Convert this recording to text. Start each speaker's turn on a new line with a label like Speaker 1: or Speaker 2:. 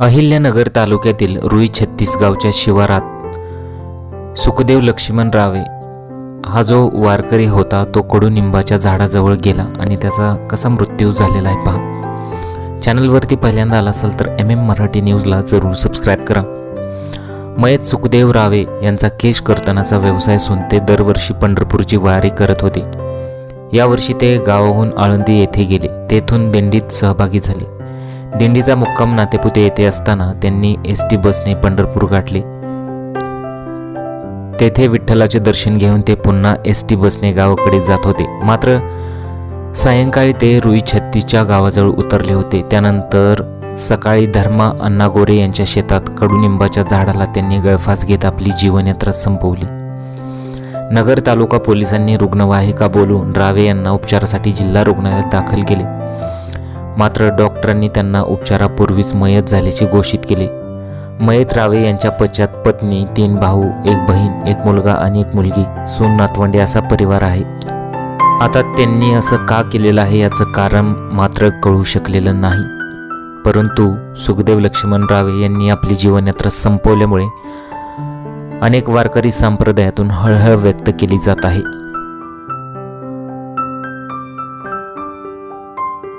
Speaker 1: अहिल्यानगर तालुक्यातील रुई छत्तीस गावच्या शिवारात सुखदेव लक्ष्मण रावे हा जो वारकरी होता तो कडुनिंबाच्या झाडाजवळ गेला आणि त्याचा कसा मृत्यू झालेला आहे पहा. चॅनलवरती पहिल्यांदा आला असाल तर एम एम मराठी न्यूजला जरूर सबस्क्राईब करा. मयत सुखदेव रावे यांचा केश कर्तनाचा व्यवसाय असून ते दरवर्षी पंढरपूरची वारी करत होते. यावर्षी ते गावाहून आळंदी येथे गेले. तेथून दिंडीत सहभागी झाले. दिंडीचा मुक्काम नातेपुते येथे असताना त्यांनी एस टी बसने पंढरपूर गाठले. तेथे विठ्ठलाचे दर्शन घेऊन ते पुन्हा एस टी बसने गावाकडे जात होते. मात्र सायंकाळी ते रुई छत्तीच्या गावाजवळ उतरले होते. त्यानंतर सकाळी धर्मा अण्णा गोरे यांच्या शेतात कडुनिंबाच्या झाडाला त्यांनी गळफास घेत आपली जीवनयात्रा संपवली. नगर तालुका पोलिसांनी रुग्णवाहिका बोलून रावे यांना उपचारासाठी जिल्हा रुग्णालयात दाखल केले. मात्र डॉक्टरांनी त्यांना उपचारापूर्वीच मयत झाल्याचे घोषित केले. मयत रावे यांच्या पश्चात पत्नी तीन भाऊ एक बहीण एक मुलगा आणि एक मुलगी सून नातवंडे असा परिवार आहे. आता त्यांनी असं का केलेलं आहे याचं कारण मात्र कळू शकलेलं नाही. परंतु सुखदेव लक्ष्मण रावे यांनी आपली जीवनयात्रा संपवल्यामुळे अनेक वारकरी संप्रदायातून हळहळ व्यक्त केली जात आहे.